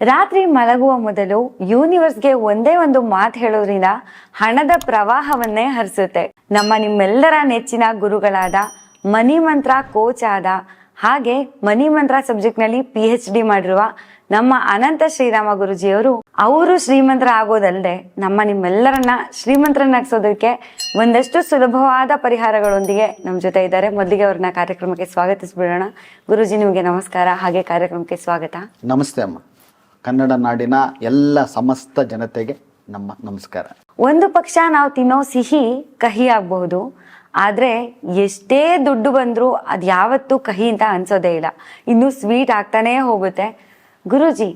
ರಾತ್ರಿ ಮಲಗುವ ಮೊದಲು ಯೂನಿವರ್ಸ್ಗೆ ಒಂದೇ ಒಂದು ಮಾತು ಹೇಳೋದ್ರಿಂದ ಹಣದ ಪ್ರವಾಹವನ್ನೇ ಹರಿಸುತ್ತೆ. ನಮ್ಮ ನಿಮ್ಮೆಲ್ಲರ ನೆಚ್ಚಿನ ಗುರುಗಳಾದ ಮನಿ ಮಂತ್ರ ಕೋಚ್ ಆದ ಹಾಗೆ ಮನಿ ಮಂತ್ರ ಸಬ್ಜೆಕ್ಟ್ನಲ್ಲಿ ಪಿ ಎಚ್ ಡಿ ಮಾಡಿರುವ ನಮ್ಮ ಅನಂತ ಶ್ರೀರಾಮ ಗುರುಜಿಯವರು ಅವರು ಶ್ರೀಮಂತರ ಆಗೋದಲ್ಲದೆ ನಮ್ಮ ನಿಮ್ಮೆಲ್ಲರನ್ನ ಶ್ರೀಮಂತರನ್ನಾಗಿಸೋದಕ್ಕೆ ಒಂದಷ್ಟು ಸುಲಭವಾದ ಪರಿಹಾರಗಳೊಂದಿಗೆ ನಮ್ಮ ಜೊತೆ ಇದ್ದಾರೆ. ಮೊದಲಿಗೆ ಅವ್ರನ್ನ ಕಾರ್ಯಕ್ರಮಕ್ಕೆ ಸ್ವಾಗತಿಸ್ಬಿಡೋಣ. ಗುರುಜಿ, ನಿಮಗೆ ನಮಸ್ಕಾರ. ಹಾಗೆ ಕಾರ್ಯಕ್ರಮಕ್ಕೆ ಸ್ವಾಗತ. ನಮಸ್ತೆ ಅಮ್ಮ. ಕನ್ನಡ ನಾಡಿನ ಎಲ್ಲ ಸಮಸ್ತ ಜನತೆಗೆ ನಮ್ಮ ನಮಸ್ಕಾರ. ಒಂದು ಪಕ್ಷ ನಾವು ತಿನ್ನೋ ಸಿಹಿ ಕಹಿ ಆಗಬಹುದು. ಆದ್ರೆ ಎಷ್ಟೇ ದುಡ್ಡು ಬಂದರೂ ಅದು ಯಾವತ್ತೂ ಕಹಿ ಅಂತ ಅನ್ಸೋದೇ ಇಲ್ಲ. ಇನ್ನು ಸ್ವೀಟ್ ಆಗ್ತಾನೇ ಹೋಗುತ್ತೆ. ಗುರುಜಿ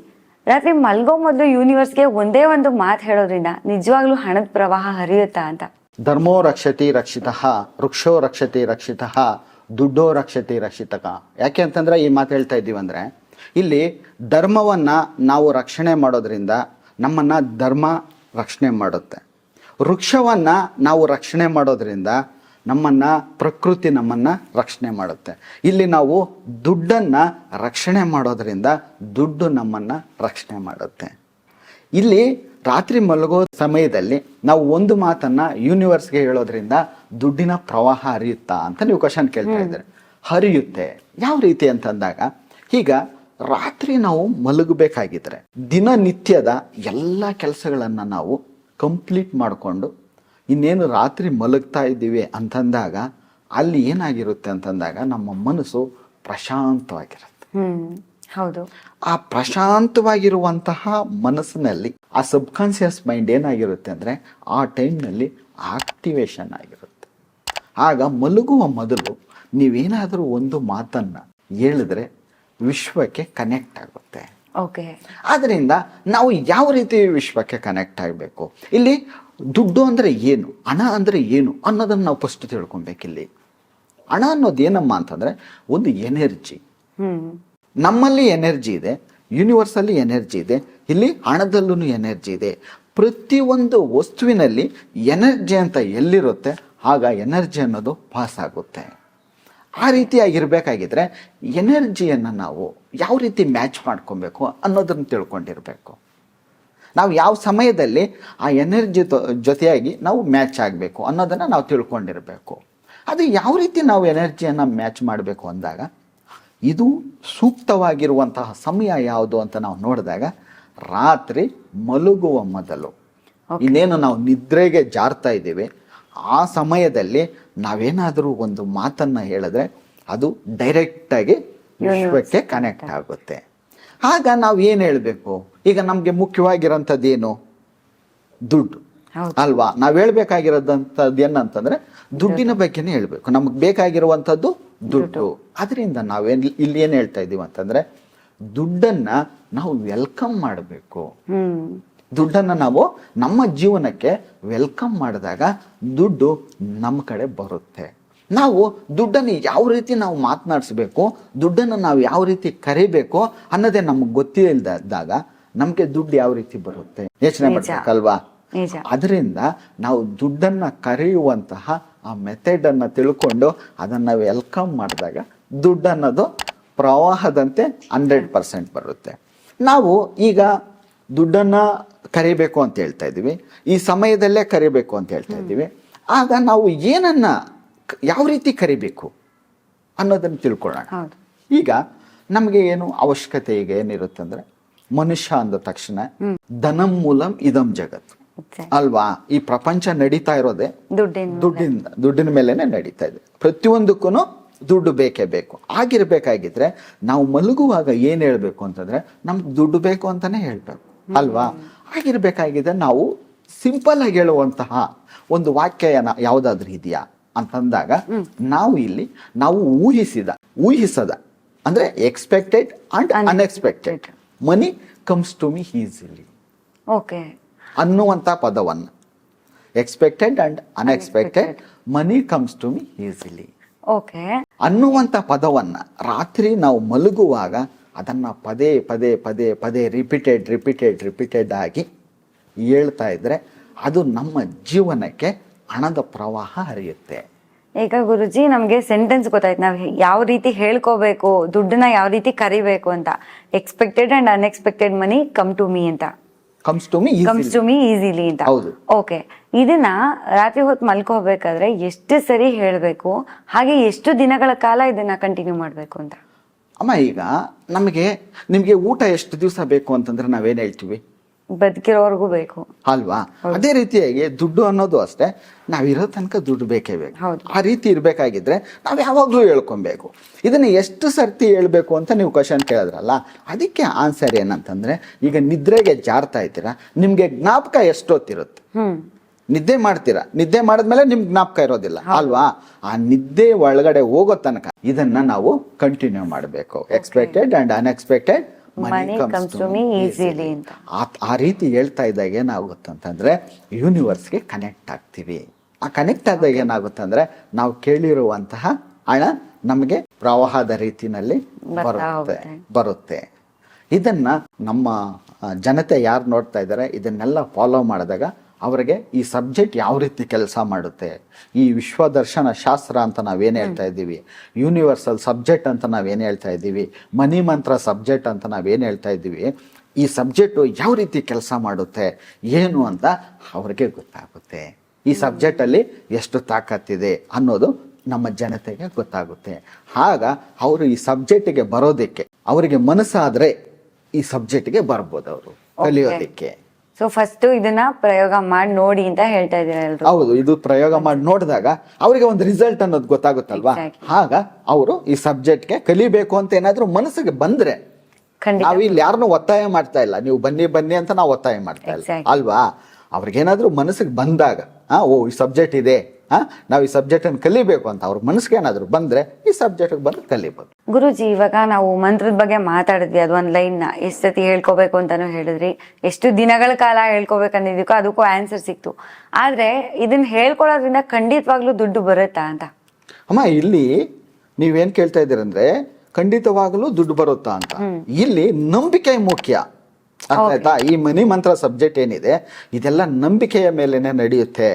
ರಾತ್ರಿ ಮಲ್ಗೋ ಮೊದಲು ಯೂನಿವರ್ಸ್ಗೆ ಒಂದೇ ಒಂದು ಮಾತು ಹೇಳೋದ್ರಿಂದ ನಿಜವಾಗ್ಲೂ ಹಣದ ಪ್ರವಾಹ ಹರಿಯುತ್ತಾ ಅಂತ? ಧರ್ಮೋ ರಕ್ಷತಿ ರಕ್ಷಿತ ವೃಕ್ಷೋ ರಕ್ಷತಿ ರಕ್ಷಿತ ದುಡ್ಡೋ ರಕ್ಷತಿ ರಕ್ಷಿತಕ ಯಾಕೆ ಅಂತಂದ್ರೆ ಈ ಮಾತು ಹೇಳ್ತಾ ಇದ್ದೀವಿ ಅಂದ್ರೆ ಇಲ್ಲಿ ಧರ್ಮವನ್ನು ನಾವು ರಕ್ಷಣೆ ಮಾಡೋದ್ರಿಂದ ನಮ್ಮನ್ನು ಧರ್ಮ ರಕ್ಷಣೆ ಮಾಡುತ್ತೆ. ವೃಕ್ಷವನ್ನು ನಾವು ರಕ್ಷಣೆ ಮಾಡೋದ್ರಿಂದ ನಮ್ಮನ್ನು ಪ್ರಕೃತಿ ನಮ್ಮನ್ನು ರಕ್ಷಣೆ ಮಾಡುತ್ತೆ. ಇಲ್ಲಿ ನಾವು ದುಡ್ಡನ್ನು ರಕ್ಷಣೆ ಮಾಡೋದ್ರಿಂದ ದುಡ್ಡು ನಮ್ಮನ್ನು ರಕ್ಷಣೆ ಮಾಡುತ್ತೆ. ಇಲ್ಲಿ ರಾತ್ರಿ ಮಲಗೋ ಸಮಯದಲ್ಲಿ ನಾವು ಒಂದು ಮಾತನ್ನು ಯೂನಿವರ್ಸ್ಗೆ ಹೇಳೋದ್ರಿಂದ ದುಡ್ಡಿನ ಪ್ರವಾಹ ಹರಿಯುತ್ತಾ ಅಂತ ನೀವು ಕ್ವಶನ್ ಕೇಳ್ತಾ ಇದ್ದಾರೆ. ಹರಿಯುತ್ತೆ. ಯಾವ ರೀತಿ ಅಂತಂದಾಗ ಈಗ ರಾತ್ರಿ ನಾವು ಮಲಗಬೇಕಾಗಿದ್ರೆ ದಿನನಿತ್ಯದ ಎಲ್ಲ ಕೆಲಸಗಳನ್ನು ನಾವು ಕಂಪ್ಲೀಟ್ ಮಾಡಿಕೊಂಡು ಇನ್ನೇನು ರಾತ್ರಿ ಮಲಗ್ತಾ ಇದ್ದೀವಿ ಅಂತಂದಾಗ ಅಲ್ಲಿ ಏನಾಗಿರುತ್ತೆ ಅಂತಂದಾಗ ನಮ್ಮ ಮನಸ್ಸು ಪ್ರಶಾಂತವಾಗಿರುತ್ತೆ. ಹೌದು. ಆ ಪ್ರಶಾಂತವಾಗಿರುವಂತಹ ಮನಸ್ಸಿನಲ್ಲಿ ಆ ಸಬ್ಕಾನ್ಸಿಯಸ್ ಮೈಂಡ್ ಏನಾಗಿರುತ್ತೆ ಅಂದರೆ ಆ ಟೈಮ್ನಲ್ಲಿ ಆಕ್ಟಿವೇಶನ್ ಆಗಿರುತ್ತೆ. ಆಗ ಮಲಗುವ ಮೊದಲು ನೀವೇನಾದರೂ ಒಂದು ಮಾತನ್ನು ಹೇಳಿದ್ರೆ ವಿಶ್ವಕ್ಕೆ ಕನೆಕ್ಟ್ ಆಗುತ್ತೆ. ಓಕೆ ಆದ್ದರಿಂದ ನಾವು ಯಾವ ರೀತಿ ವಿಶ್ವಕ್ಕೆ ಕನೆಕ್ಟ್ ಆಗಬೇಕು? ಇಲ್ಲಿ ದುಡ್ಡು ಅಂದರೆ ಏನು? ಹಣ ಅಂದರೆ ಏನು? ಅನ್ನೋದನ್ನು ನಾವು ಫಸ್ಟ್ ತಿಳ್ಕೊಬೇಕಿಲ್ಲಿ ಹಣ ಅನ್ನೋದು ಏನಮ್ಮ ಅಂತಂದರೆ ಒಂದು ಎನರ್ಜಿ ನಮ್ಮಲ್ಲಿ ಎನರ್ಜಿ ಇದೆ ಯೂನಿವರ್ಸಲ್ಲಿ ಎನರ್ಜಿ ಇದೆ ಇಲ್ಲಿ ಹಣದಲ್ಲೂ ಎನರ್ಜಿ ಇದೆ. ಪ್ರತಿಯೊಂದು ವಸ್ತುವಿನಲ್ಲಿ ಎನರ್ಜಿ ಅಂತ ಎಲ್ಲಿರುತ್ತೆ? ಆಗ ಎನರ್ಜಿ ಅನ್ನೋದು ಪಾಸ್ ಆಗುತ್ತೆ. ಆ ರೀತಿಯಾಗಿರಬೇಕಾಗಿದ್ರೆ ಎನರ್ಜಿಯನ್ನು ನಾವು ಯಾವ ರೀತಿ ಮ್ಯಾಚ್ ಮಾಡ್ಕೊಬೇಕು ಅನ್ನೋದನ್ನು ತಿಳ್ಕೊಂಡಿರಬೇಕು. ನಾವು ಯಾವ ಸಮಯದಲ್ಲಿ ಆ ಎನರ್ಜಿ ಜೊತೆಯಾಗಿ ನಾವು ಮ್ಯಾಚ್ ಆಗಬೇಕು ಅನ್ನೋದನ್ನು ನಾವು ತಿಳ್ಕೊಂಡಿರಬೇಕು. ಅದು ಯಾವ ರೀತಿ ನಾವು ಎನರ್ಜಿಯನ್ನು ಮ್ಯಾಚ್ ಮಾಡಬೇಕು ಅಂದಾಗ ಇದು ಸೂಕ್ತವಾಗಿರುವಂತಹ ಸಮಯ ಯಾವುದು ಅಂತ ನಾವು ನೋಡಿದಾಗ ರಾತ್ರಿ ಮಲಗುವ ಮೊದಲು. ಇನ್ನೇನು ನಾವು ನಿದ್ರೆಗೆ ಜಾರ್ತಾ ಇದ್ದೀವಿ ಆ ಸಮಯದಲ್ಲಿ ನಾವೇನಾದರೂ ಒಂದು ಮಾತನ್ನು ಹೇಳಿದ್ರೆ ಅದು ಡೈರೆಕ್ಟಾಗಿ ವಿಶ್ವಕ್ಕೆ ಕನೆಕ್ಟ್ ಆಗುತ್ತೆ. ಆಗ ನಾವು ಏನು ಹೇಳಬೇಕು? ಈಗ ನಮಗೆ ಮುಖ್ಯವಾಗಿರೋಂಥದ್ದು ಏನು ದುಡ್ಡು. ಅಲ್ವಾ? ನಾವು ಹೇಳ್ಬೇಕಾಗಿರೋದಂಥದ್ದು ಏನಂತಂದರೆ ದುಡ್ಡಿನ ಬಗ್ಗೆನೇ ಹೇಳಬೇಕು. ನಮಗೆ ಬೇಕಾಗಿರುವಂಥದ್ದು ದುಡ್ಡು. ಅದರಿಂದ ನಾವೇನು ಇಲ್ಲಿ ಏನು ಹೇಳ್ತಾ ಇದ್ದೀವಿ ಅಂತಂದ್ರೆ ದುಡ್ಡನ್ನ ನಾವು ವೆಲ್ಕಮ್ ಮಾಡಬೇಕು. ದುಡ್ಡನ್ನು ನಾವು ನಮ್ಮ ಜೀವನಕ್ಕೆ ವೆಲ್ಕಮ್ ಮಾಡಿದಾಗ ದುಡ್ಡು ನಮ್ಮ ಕಡೆ ಬರುತ್ತೆ. ನಾವು ದುಡ್ಡನ್ನು ಯಾವ ರೀತಿ ನಾವು ಮಾತನಾಡಿಸ್ಬೇಕು ದುಡ್ಡನ್ನು ನಾವು ಯಾವ ರೀತಿ ಕರಿಬೇಕು ಅನ್ನೋದೇ ನಮ್ಗೆ ಗೊತ್ತಿಲ್ಲದಾಗ ನಮಗೆ ದುಡ್ಡು ಯಾವ ರೀತಿ ಬರುತ್ತೆ. ಯೋಚನೆ. ಮಾಡ್ಬೇಕಲ್ವಾ? ಅದರಿಂದ ನಾವು ದುಡ್ಡನ್ನು ಕರೆಯುವಂತಹ ಆ ಮೆಥಡನ್ನು ತಿಳ್ಕೊಂಡು ಅದನ್ನು ವೆಲ್ಕಮ್ ಮಾಡಿದಾಗ ದುಡ್ಡು ಅನ್ನೋದು ಪ್ರವಾಹದಂತೆ ಹಂಡ್ರೆಡ್ ಪರ್ಸೆಂಟ್ ಬರುತ್ತೆ. ನಾವು ಈಗ ದುಡ್ಡನ್ನು ಕರಿಬೇಕು ಅಂತ ಹೇಳ್ತಾ ಇದ್ದೀವಿ. ಈ ಸಮಯದಲ್ಲೇ ಕರಿಬೇಕು ಅಂತ ಹೇಳ್ತಾ ಇದ್ದೀವಿ. ಆಗ ನಾವು ಏನನ್ನ ಯಾವ ರೀತಿ ಕರಿಬೇಕು ಅನ್ನೋದನ್ನು ತಿಳ್ಕೊಳ್ಳೋಣ. ಈಗ ನಮಗೆ ಏನು ಅವಶ್ಯಕತೆ ಈಗ ಏನಿರುತ್ತೆ ಅಂದ್ರೆ ಮನುಷ್ಯ ಅಂದ ತಕ್ಷಣ ಧನಂ ಮೂಲಂ ಇದಂ ಜಗತ್ತು ಅಲ್ವಾ? ಈ ಪ್ರಪಂಚ ನಡೀತಾ ಇರೋದೇ ದುಡ್ಡಿನ ದುಡ್ಡಿಂದ ದುಡ್ಡಿನ ಮೇಲೆನೆ ನಡೀತಾ ಇದೆ. ಪ್ರತಿಯೊಂದಕ್ಕೂ ದುಡ್ಡು ಬೇಕೇ ಬೇಕು. ಆಗಿರ್ಬೇಕಾಗಿದ್ರೆ ನಾವು ಮಲಗುವಾಗ ಏನ್ ಹೇಳ್ಬೇಕು ಅಂತಂದ್ರೆ ನಮ್ಗೆ ದುಡ್ಡು ಬೇಕು ಅಂತಾನೆ ಹೇಳ್ಬೇಕು. ಅಲ್ವಾ? ಆಗಿರ್ಬೇಕಾಗಿದೆ ನಾವು ಸಿಂಪಲ್ ಆಗಿ ಹೇಳುವಂತಹ ಒಂದು ವಾಕ್ಯ ಯಾವುದಾದ್ರೂ ಇದೆಯಾ? ಅಂತಂದಾಗ ನಾವು ಇಲ್ಲಿ ನಾವು ಊಹಿಸಿದ ಊಹಿಸದ ಅಂದ್ರೆ expected and unexpected money comes to me easily okay ಅನ್ನುವಂಥ ಪದವನ್ನು. Expected and unexpected money comes to me easily okay ಅನ್ನುವಂಥ ಪದವನ್ನು ರಾತ್ರಿ ನಾವು ಮಲಗುವಾಗ ಅದನ್ನು ಪದೇ ಪದೇ ಪದೇ ಪದೇ ರಿಪೀಟೆಡ್ ರಿಪೀಟೆಡ್ ರಿಪೀಟೆಡ್ ಆಗಿ ಹೇಳ್ತಾ ಇದ್ರೆ ಅದು ನಮ್ಮ ಜೀವನಕ್ಕೆ ಹಣದ ಪ್ರವಾಹ ಹರಿಯುತ್ತೆ. ಈಗ ಗುರುಜಿ ನಮಗೆ ಸೆಂಟೆನ್ಸ್ ಗೊತ್ತಾಯ್ತು. ನಾವು ಯಾವ ರೀತಿ ಹೇಳ್ಕೋಬೇಕು ದುಡ್ಡನ್ನ ಯಾವ ರೀತಿ ಕರಿಬೇಕು ಅಂತ. Expected and unexpected money come to me ಅಂತ. Comes to me comes to me easily ಅಂತ. ಹೌದು. ಓಕೆ ಇದನ್ನ ರಾತ್ರಿ ಹೊತ್ತು ಮಲ್ಕೋಬೇಕಾದ್ರೆ ಎಷ್ಟು ಸರಿ ಹೇಳಬೇಕು ಹಾಗೆ ಎಷ್ಟು ದಿನಗಳ ಕಾಲ ಇದನ್ನ ಕಂಟಿನ್ಯೂ ಮಾಡಬೇಕು ಅಂತ. ಅಮ್ಮ ಈಗ ನಮಗೆ ನಿಮಗೆ ಊಟ ಎಷ್ಟು ದಿವಸ ಬೇಕು ಅಂತಂದ್ರೆ ನಾವೇನ್ ಹೇಳ್ತೀವಿ? ಬದುಕಿರೋವರೆಗೂ ಬೇಕು. ಅಲ್ವಾ? ಅದೇ ರೀತಿಯಾಗಿ ದುಡ್ಡು ಅನ್ನೋದು ಅಷ್ಟೇ ನಾವಿರೋ ತನಕ ದುಡ್ಡು ಬೇಕೇ ಬೇಕು. ಆ ರೀತಿ ಇರಬೇಕಾಗಿದ್ರೆ ನಾವು ಯಾವಾಗಲೂ ಹೇಳ್ಕೊಬೇಕು. ಇದನ್ನ ಎಷ್ಟು ಸರ್ತಿ ಹೇಳ್ಬೇಕು ಅಂತ ನೀವು ಕ್ವಶನ್ ಕೇಳಿದ್ರಲ್ಲ ಅದಕ್ಕೆ ಆನ್ಸರ್ ಏನಂತಂದ್ರೆ ಈಗ ನಿದ್ರೆಗೆ ಜಾರ್ತಾ ಇದ್ದೀರಾ ನಿಮ್ಗೆ ಜ್ಞಾಪಕ ಎಷ್ಟೊತ್ತಿರುತ್ತೆ? ನಿದ್ದೆ ಮಾಡ್ತೀರಾ? ನಿದ್ದೆ ಮಾಡಿದ್ಮೇಲೆ ನಿಮ್ಗೆ ಜ್ಞಾಪಕ ಇರೋದಿಲ್ಲ ಅಲ್ವಾ? ಆ ನಿದ್ದೆ ಒಳಗಡೆ ಹೋಗೋ ತನಕ ಇದನ್ನ ನಾವು ಕಂಟಿನ್ಯೂ ಮಾಡಬೇಕು. Expected and unexpected. ಆ ರೀತಿ ಹೇಳ್ತಾ ಇದ್ದಾಗ ಏನಾಗುತ್ತೆ ಅಂತಂದ್ರೆ ಯೂನಿವರ್ಸ್ಗೆ ಕನೆಕ್ಟ್ ಆಗ್ತೀವಿ. ಆ ಕನೆಕ್ಟ್ ಆದಾಗ ಏನಾಗುತ್ತೆ ಅಂದ್ರೆ ನಾವು ಕೇಳಿರುವಂತಹ ಹಣ ನಮಗೆ ಪ್ರವಾಹದ ರೀತಿನಲ್ಲಿ ಬರುತ್ತೆ ಬರುತ್ತೆ. ಇದನ್ನ ನಮ್ಮ ಜನತೆ ಯಾರು ನೋಡ್ತಾ ಇದ್ದಾರೆ ಇದನ್ನೆಲ್ಲ ಫಾಲೋ ಮಾಡಿದಾಗ ಅವರಿಗೆ ಈ ಸಬ್ಜೆಕ್ಟ್ ಯಾವ ರೀತಿ ಕೆಲಸ ಮಾಡುತ್ತೆ? ಈ ವಿಶ್ವದರ್ಶನ ಶಾಸ್ತ್ರ ಅಂತ ನಾವೇನು ಹೇಳ್ತಾ ಇದ್ದೀವಿ? ಯೂನಿವರ್ಸಲ್ ಸಬ್ಜೆಕ್ಟ್ ಅಂತ ನಾವೇನು ಹೇಳ್ತಾ ಇದ್ದೀವಿ? ಮನಿ ಮಂತ್ರ ಸಬ್ಜೆಕ್ಟ್ ಅಂತ ನಾವೇನು ಹೇಳ್ತಾ ಇದ್ದೀವಿ? ಈ ಸಬ್ಜೆಕ್ಟು ಯಾವ ರೀತಿ ಕೆಲಸ ಮಾಡುತ್ತೆ? ಏನು ಅಂತ ಅವ್ರಿಗೆ ಗೊತ್ತಾಗುತ್ತೆ. ಈ ಸಬ್ಜೆಕ್ಟಲ್ಲಿ ಎಷ್ಟು ತಾಕತ್ತಿದೆ ಅನ್ನೋದು ನಮ್ಮ ಜನತೆಗೆ ಗೊತ್ತಾಗುತ್ತೆ. ಆಗ ಅವರು ಈ ಸಬ್ಜೆಕ್ಟಿಗೆ ಬರೋದಕ್ಕೆ ಅವರಿಗೆ ಮನಸ್ಸಾದರೆ ಈ ಸಬ್ಜೆಕ್ಟ್ಗೆ ಬರ್ಬೋದು ಅವರು ಕಲಿಯೋದಕ್ಕೆ. ಸೊ ಫಸ್ಟ್ ಇದನ್ನ ಪ್ರಯೋಗ ಮಾಡಿ ನೋಡಿ ಅಂತ ಹೇಳ್ತಾ ಇದ್ದೀರಾ ಎಲ್ರು? ಹೌದು ಇದು ಪ್ರಯೋಗ ಮಾಡಿ ನೋಡಿದಾಗ ಅವರಿಗೆ ಒಂದು ರಿಸಲ್ಟ್ ಅನ್ನೋದು ಗೊತ್ತಾಗುತ್ತಲ್ವಾ. ಆಗ ಅವರು ಈ ಸಬ್ಜೆಕ್ಟ್ಗೆ ಕಲಿಬೇಕು ಅಂತ ಏನಾದ್ರೂ ಮನಸ್ಸಿಗೆ ಬಂದ್ರೆ ನಾವು ಇಲ್ಲಿ ಯಾರನ್ನು ಒತ್ತಾಯ ಮಾಡ್ತಾ ಇಲ್ಲ. ನೀವು ಬನ್ನಿ ಬನ್ನಿ ಅಂತ ನಾವು ಒತ್ತಾಯ ಮಾಡ್ತಾ ಇಲ್ಲ. ಅಲ್ವಾ? ಅವ್ರಿಗೇನಾದ್ರೂ ಮನಸ್ಸಿಗೆ ಬಂದಾಗ ಆ ಓ ಈ ಸಬ್ಜೆಕ್ಟ್ ಇದೆ. ನಾವು ಈ ಸಬ್ಜೆಕ್ಟ್ ಅನ್ನು ಕಲಿಬೇಕು ಅಂತ ಅವ್ರ ಮನಸ್ಸಿಗೆ ಏನಾದರೂ ಬಂದ್ರೆ ಈ ಸಬ್ಜೆಕ್ಟ್ ಬಂದು ಕಲಿಬೋದು. ಗುರುಜಿ ಇವಾಗ ನಾವು ಮಂತ್ರದ ಬಗ್ಗೆ ಮಾತಾಡಿದ್ವಿ ಅದು ಒಂದ್ ಲೈನ್ನ. ಎಷ್ಟ್ ಸತಿ ಹೇಳ್ಕೋಬೇಕು ಅಂತಾನು ಹೇಳಿದ್ರಿ. ಎಷ್ಟು ದಿನಗಳ ಕಾಲ ಹೇಳ್ಕೋಬೇಕಂದಿದ್ದಕ್ಕೂ ಅದಕ್ಕೂ ಆನ್ಸರ್ ಸಿಕ್ತು. ಆದ್ರೆ ಇದನ್ನ ಹೇಳ್ಕೊಳ್ಳೋದ್ರಿಂದ ಖಂಡಿತವಾಗ್ಲೂ ದುಡ್ಡು ಬರುತ್ತಾ ಅಂತ? ಅಮ್ಮ ಇಲ್ಲಿ ನೀವೇನ್ ಕೇಳ್ತಾ ಇದ್ದೀರಂದ್ರೆ ಖಂಡಿತವಾಗಲೂ ದುಡ್ಡು ಬರುತ್ತಾ ಅಂತ. ಇಲ್ಲಿ ನಂಬಿಕೆ ಮುಖ್ಯ. ಆಯ್ತಾ? ಈ ಮನಿ ಮಂತ್ರ ಸಬ್ಜೆಕ್ಟ್ ಏನಿದೆ ಇದೆಲ್ಲ ನಂಬಿಕೆಯ ಮೇಲೆನೆ ನಡೆಯುತ್ತೆ.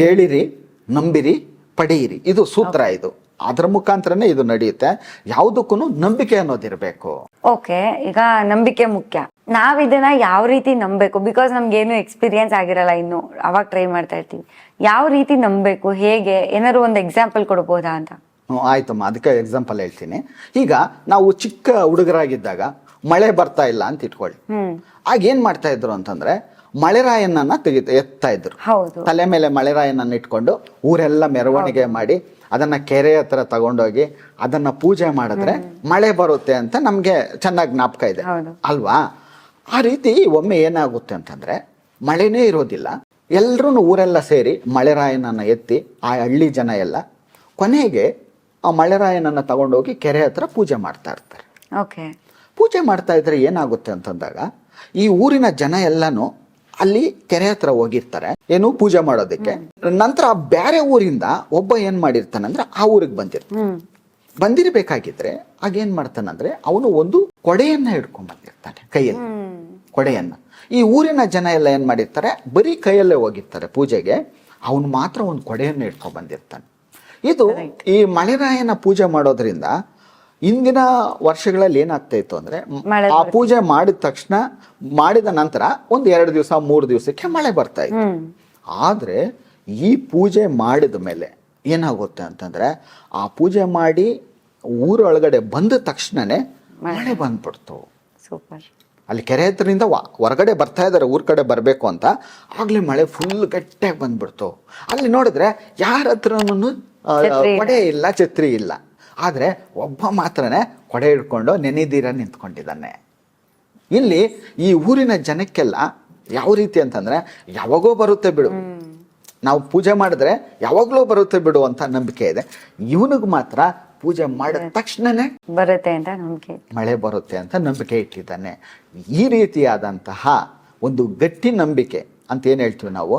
ಕೇಳಿರಿ. ನಂಬಿರಿ ಪಡೆಯಿರಿ. ಇದು ಸೂತ್ರ ಇದು. ಅದರ ಮುಖಾಂತರನೇ ಇದು ನಡೆಯುತ್ತೆ. ಯಾವುದಕ್ಕೂ ನಂಬಿಕೆ ಅನ್ನೋದಿರಬೇಕು ಓಕೆ ಈಗ ನಂಬಿಕೆ ಮುಖ್ಯ. ನಾವ್ ಇದನ್ನ ಯಾವ ರೀತಿ ನಂಬಬೇಕು? ಬಿಕಾಸ್ ನಮ್ಗೇನು ಎಕ್ಸ್ಪೀರಿಯನ್ಸ್ ಆಗಿರಲ್ಲ ಇನ್ನು. ಅವಾಗ ಟ್ರೈ ಮಾಡ್ತಾ ಇರ್ತೀವಿ. ಯಾವ ರೀತಿ ನಂಬಬೇಕು? ಹೇಗೆ? ಏನಾದ್ರು ಒಂದು ಎಕ್ಸಾಂಪಲ್ ಕೊಡಬಹುದಾ ಅಂತ? ಹ್ಮ್, ಆಯ್ತಮ್ಮ ಅದಕ್ಕೆ ಎಕ್ಸಾಂಪಲ್ ಹೇಳ್ತೀನಿ. ಈಗ ನಾವು ಚಿಕ್ಕ ಹುಡುಗರಾಗಿದ್ದಾಗ ಮಳೆ ಬರ್ತಾ ಇಲ್ಲ ಅಂತ ಇಟ್ಕೊಳ್ಳಿ. ಹ್ಮ್. ಆಗ ಏನ್ ಮಾಡ್ತಾ ಇದ್ರು ಅಂತಂದ್ರೆ ಮಳೆರಾಯನನ್ನ ತೆಗಿತ ಎತ್ತಾ ಇದ್ರು. ತಲೆ ಮೇಲೆ ಮಳೆರಾಯನನ್ನ ಇಟ್ಕೊಂಡು ಊರೆಲ್ಲ ಮೆರವಣಿಗೆ ಮಾಡಿ ಅದನ್ನ ಕೆರೆ ಹತ್ರ ತಗೊಂಡೋಗಿ ಅದನ್ನ ಪೂಜೆ ಮಾಡಿದ್ರೆ ಮಳೆ ಬರುತ್ತೆ ಅಂತ ನಮ್ಗೆ ಚೆನ್ನಾಗಿ ಜ್ಞಾಪಕ ಇದೆ. ಅಲ್ವಾ? ಆ ರೀತಿ ಒಮ್ಮೆ ಏನಾಗುತ್ತೆ ಅಂತಂದ್ರೆ ಮಳೆನೇ ಇರೋದಿಲ್ಲ. ಎಲ್ರೂ ಊರೆಲ್ಲ ಸೇರಿ ಮಳೆರಾಯನನ್ನ ಎತ್ತಿ ಆ ಹಳ್ಳಿ ಜನ ಎಲ್ಲ ಕೊನೆಗೆ ಆ ಮಳೆರಾಯನನ್ನ ತಗೊಂಡೋಗಿ ಕೆರೆ ಹತ್ರ ಪೂಜೆ ಮಾಡ್ತಾ ಇರ್ತಾರೆ. ಓಕೆ. ಪೂಜೆ ಮಾಡ್ತಾ ಇದ್ರೆ ಏನಾಗುತ್ತೆ ಅಂತಂದಾಗ ಈ ಊರಿನ ಜನ ಎಲ್ಲಾನು ಅಲ್ಲಿ ಕೆರೆ ಹತ್ರ ಹೋಗಿರ್ತಾರೆ. ಏನು ಪೂಜೆ ಮಾಡೋದಕ್ಕೆ. ನಂತರ ಬೇರೆ ಊರಿಂದ ಒಬ್ಬ ಏನ್ ಮಾಡಿರ್ತಾನಂದ್ರೆ ಆ ಊರಿಗೆ ಬಂದಿರ್ತಾನೆ. ಬಂದಿರಬೇಕಾಗಿದ್ರೆ ಬಂದಿರ್ಬೇಕಾಗಿದ್ರೆ ಆಗ ಏನ್ ಮಾಡ್ತಾನಂದ್ರೆ ಅವನು ಒಂದು ಕೊಡೆಯನ್ನ ಹಿಡ್ಕೊಂಡ್ ಬಂದಿರ್ತಾನೆ ಕೈಯಲ್ಲಿ. ಕೊಡೆಯನ್ನ. ಈ ಊರಿನ ಜನ ಎಲ್ಲ ಏನ್ ಮಾಡಿರ್ತಾರೆ ಬರೀ ಕೈಯಲ್ಲೇ ಹೋಗಿರ್ತಾರೆ ಪೂಜೆಗೆ. ಅವನು ಮಾತ್ರ ಒಂದು ಕೊಡೆಯನ್ನು ಇಟ್ಕೊಂಡ್ ಬಂದಿರ್ತಾನೆ. ಇದು ಈ ಮಳೆರಾಯನ ಪೂಜೆ ಮಾಡೋದ್ರಿಂದ ಇಂದಿನ ವರ್ಷಗಳಲ್ಲಿ ಏನಾಗ್ತಾ ಇತ್ತು ಅಂದ್ರೆ ಆ ಪೂಜೆ ಮಾಡಿದ ತಕ್ಷಣ ಮಾಡಿದ ನಂತರ ಒಂದ್ ಎರಡು ದಿವಸ ಮೂರು ದಿವಸಕ್ಕೆ ಮಳೆ ಬರ್ತಾ ಇತ್ತು. ಆದ್ರೆ ಈ ಪೂಜೆ ಮಾಡಿದ ಮೇಲೆ ಏನಾಗುತ್ತೆ ಅಂತಂದ್ರೆ ಆ ಪೂಜೆ ಮಾಡಿ ಊರೊಳಗಡೆ ಬಂದ ತಕ್ಷಣನೇ ಮಳೆ ಬಂದ್ಬಿಡ್ತು. ಸೂಪರ್. ಅಲ್ಲಿ ಕೆರೆ ಹತ್ರದಿಂದ ಹೊರಗಡೆ ಬರ್ತಾ ಇದ್ದಾರೆ ಊರ್ ಕಡೆ ಬರಬೇಕು ಅಂತ. ಆಗ್ಲೇ ಮಳೆ ಫುಲ್ ಗಟ್ಟಿಯಾಗಿ ಬಂದ್ಬಿಡ್ತು. ಅಲ್ಲಿ ನೋಡಿದ್ರೆ ಯಾರ ಹತ್ರನೂ. ಕೊಡೆ ಇಲ್ಲ ಛತ್ರಿ ಇಲ್ಲ. ಆದ್ರೆ ಒಬ್ಬ ಮಾತ್ರನೇ ಕೊಡೆ ಹಿಡ್ಕೊಂಡು ನೆನೆದೀರ ನಿಂತ್ಕೊಂಡಿದ್ದಾನೆ. ಇಲ್ಲಿ ಈ ಊರಿನ ಜನಕ್ಕೆಲ್ಲ ಯಾವ ರೀತಿ ಅಂತಂದ್ರೆ ಯಾವಾಗೋ ಬರುತ್ತೆ ಬಿಡು. ನಾವು ಪೂಜೆ ಮಾಡಿದ್ರೆ ಯಾವಾಗಲೂ ಬರುತ್ತೆ ಬಿಡು ಅಂತ ನಂಬಿಕೆ ಇದೆ. ಇವನಿಗೆ ಮಾತ್ರ ಪೂಜೆ ಮಾಡಿದ ತಕ್ಷಣನೇ ಬರುತ್ತೆ ಅಂತ ನಂಬಿಕೆ ಮಳೆ ಬರುತ್ತೆ ಅಂತ ನಂಬಿಕೆ ಇಟ್ಟಿದ್ದಾನೆ. ಈ ರೀತಿಯಾದಂತಹ ಒಂದು ಗಟ್ಟಿ ನಂಬಿಕೆ ಅಂತ ಏನು ಹೇಳ್ತೀವಿ ನಾವು?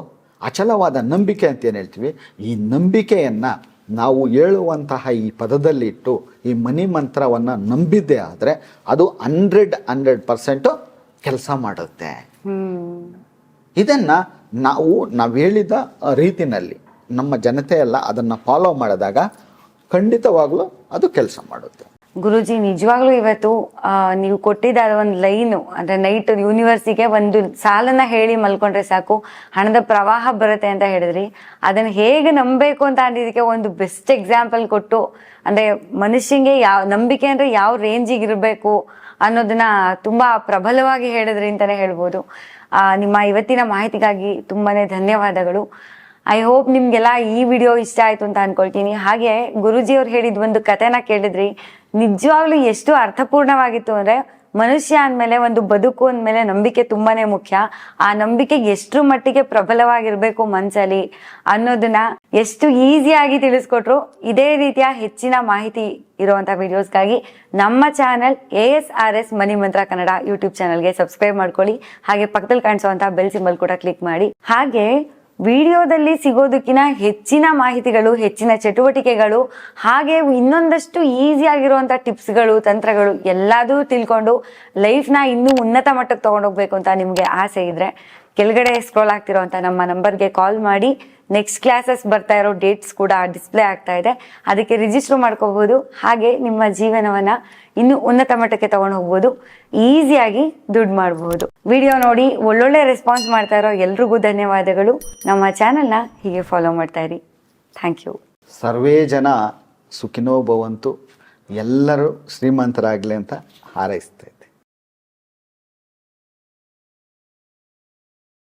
ಅಚಲವಾದ ನಂಬಿಕೆ ಅಂತ ಏನು ಹೇಳ್ತೀವಿ? ಈ ನಂಬಿಕೆಯನ್ನ ನಾವು ಹೇಳುವಂತಹ ಈ ಪದದಲ್ಲಿಟ್ಟು ಈ ಮನಿ ಮಂತ್ರವನ್ನು ನಂಬಿದ್ದೆ ಆದರೆ ಅದು ಹಂಡ್ರೆಡ್ ಹಂಡ್ರೆಡ್ ಪರ್ಸೆಂಟು ಕೆಲಸ ಮಾಡುತ್ತೆ. ಇದನ್ನು ನಾವು ನಾವು ಹೇಳಿದ ರೀತಿನಲ್ಲಿ ನಮ್ಮ ಜನತೆ ಎಲ್ಲ ಅದನ್ನು ಫಾಲೋ ಮಾಡಿದಾಗ ಖಂಡಿತವಾಗ್ಲೂ ಅದು ಕೆಲಸ ಮಾಡುತ್ತೆ. ಗುರುಜಿ ನಿಜವಾಗ್ಲೂ ಇವತ್ತು ನೀವು ಕೊಟ್ಟಿದ್ದ ಒಂದು ಲೈನು, ಅಂದ್ರೆ ನೈಟ್ ಯೂನಿವರ್ಸಿಗೆ ಒಂದು ಸಾಲನ್ನ ಹೇಳಿ ಮಲ್ಕೊಂಡ್ರೆ ಸಾಕು, ಹಣದ ಪ್ರವಾಹ ಬರುತ್ತೆ ಅಂತ ಹೇಳಿದ್ರಿ. ಅದನ್ನ ಹೇಗೆ ನಂಬಬೇಕು ಅಂತ ಅಂದಿದ್ದಕ್ಕೆ ಒಂದು ಬೆಸ್ಟ್ ಎಕ್ಸಾಂಪಲ್ ಕೊಟ್ಟು, ಅಂದ್ರೆ ಮನುಷ್ಯಂಗೆ ಯಾವ, ನಂಬಿಕೆ ಅಂದ್ರೆ ಯಾವ ರೇಂಜಿಗೆ ಇರಬೇಕು ಅನ್ನೋದನ್ನ ತುಂಬಾ ಪ್ರಬಲವಾಗಿ ಹೇಳಿದ್ರಿ ಅಂತಾನೆ ಹೇಳ್ಬೋದು. ನಿಮ್ಮ ಇವತ್ತಿನ ಮಾಹಿತಿಗಾಗಿ ತುಂಬಾನೇ ಧನ್ಯವಾದಗಳು. ಐ ಹೋಪ್ ನಿಮ್ಗೆಲ್ಲ ಈ ವಿಡಿಯೋ ಇಷ್ಟ ಆಯ್ತು ಅಂತ ಅನ್ಕೊಳ್ತೀನಿ. ಹಾಗೆ ಗುರುಜಿ ಅವ್ರು ಹೇಳಿದ ಒಂದು ಕಥೆನ ಕೇಳಿದ್ರಿ. ನಿಜವಾಗ್ಲೂ ಎಷ್ಟು ಅರ್ಥಪೂರ್ಣವಾಗಿತ್ತು ಅಂದ್ರೆ ಮನುಷ್ಯ ಅಂದಮೇಲೆ, ಒಂದು ಬದುಕು ಅಂದಮೇಲೆ ನಂಬಿಕೆ ತುಂಬಾನೇ ಮುಖ್ಯ. ಆ ನಂಬಿಕೆ ಎಷ್ಟ್ರ ಮಟ್ಟಿಗೆ ಪ್ರಬಲವಾಗಿರ್ಬೇಕು ಮನ್ಸಲ್ಲಿ ಅನ್ನೋದನ್ನ ಎಷ್ಟು ಈಸಿಯಾಗಿ ತಿಳಿಸ್ಕೊಟ್ರು ಇದೇ ರೀತಿಯ ಹೆಚ್ಚಿನ ಮಾಹಿತಿ ಇರುವಂತಹ ವಿಡಿಯೋಸ್ಗಾಗಿ ನಮ್ಮ channel A S R S money Mantra Kannada YouTube ಚಾನಲ್ಗೆ ಸಬ್ಸ್ಕ್ರೈಬ್ ಮಾಡ್ಕೊಳ್ಳಿ. ಹಾಗೆ ಪಕ್ಕದಲ್ಲಿ ಕಾಣಿಸುವಂತಹ ಬೆಲ್ ಸಿಂಬಲ್ ಕೂಡ ಕ್ಲಿಕ್ ಮಾಡಿ. ಹಾಗೆ ವಿಡಿಯೋದಲ್ಲಿ ಸಿಗೋದಕ್ಕಿಂತ ಹೆಚ್ಚಿನ ಮಾಹಿತಿಗಳು, ಹೆಚ್ಚಿನ ಚಟುವಟಿಕೆಗಳು, ಹಾಗೆ ಇನ್ನೊಂದಷ್ಟು ಈಸಿ ಆಗಿರುವಂಥ ಟಿಪ್ಸ್ಗಳು, ತಂತ್ರಗಳು ಎಲ್ಲದೂ ತಿಳ್ಕೊಂಡು ಲೈಫ್ನ ಇನ್ನೂ ಉನ್ನತ ಮಟ್ಟಕ್ಕೆ ತಗೊಂಡೋಗ್ಬೇಕು ಅಂತ ನಿಮಗೆ ಆಸೆ ಇದ್ರೆ ಕೆಳಗಡೆ ಸ್ಕ್ರೋಲ್ ಆಗ್ತಿರೋಂಥ ನಮ್ಮ ನಂಬರ್ಗೆ ಕಾಲ್ ಮಾಡಿ. ನೆಕ್ಸ್ಟ್ ಕ್ಲಾಸಸ್ ಬರ್ತಾ ಇರೋ ಡೇಟ್ಸ್ ಕೂಡ ಡಿಸ್ಪ್ಲೇ ಆಗ್ತಾ ಇದೆ. ಅದಕ್ಕೆ ರಿಜಿಸ್ಟರ್ ಮಾಡ್ಕೋಬಹುದು. ಹಾಗೆ ನಿಮ್ಮ ಜೀವನವನ್ನ ಇನ್ನೂ ಉನ್ನತ ಮಟ್ಟಕ್ಕೆ ತಗೊಂಡು ಹೋಗ್ಬೋದು. ಈಸಿಯಾಗಿ ದುಡ್ಡು ಮಾಡಬಹುದು ವಿಡಿಯೋ ನೋಡಿ ಒಳ್ಳೊಳ್ಳೆ ರೆಸ್ಪಾನ್ಸ್ ಮಾಡ್ತಾ ಇರೋ ಎಲ್ರಿಗೂ ಧನ್ಯವಾದಗಳು. ನಮ್ಮ ಚಾನೆಲ್ನ ಹೀಗೆ ಫಾಲೋ ಮಾಡ್ತಾ ಇರಿ. ಥ್ಯಾಂಕ್ ಯು ಸರ್ವೇ ಜನ ಸುಖಿನೋ ಭವಂತು. ಎಲ್ಲರೂ ಶ್ರೀಮಂತರಾಗಲಿ ಅಂತ ಹಾರೈಸ್ತೇನೆ.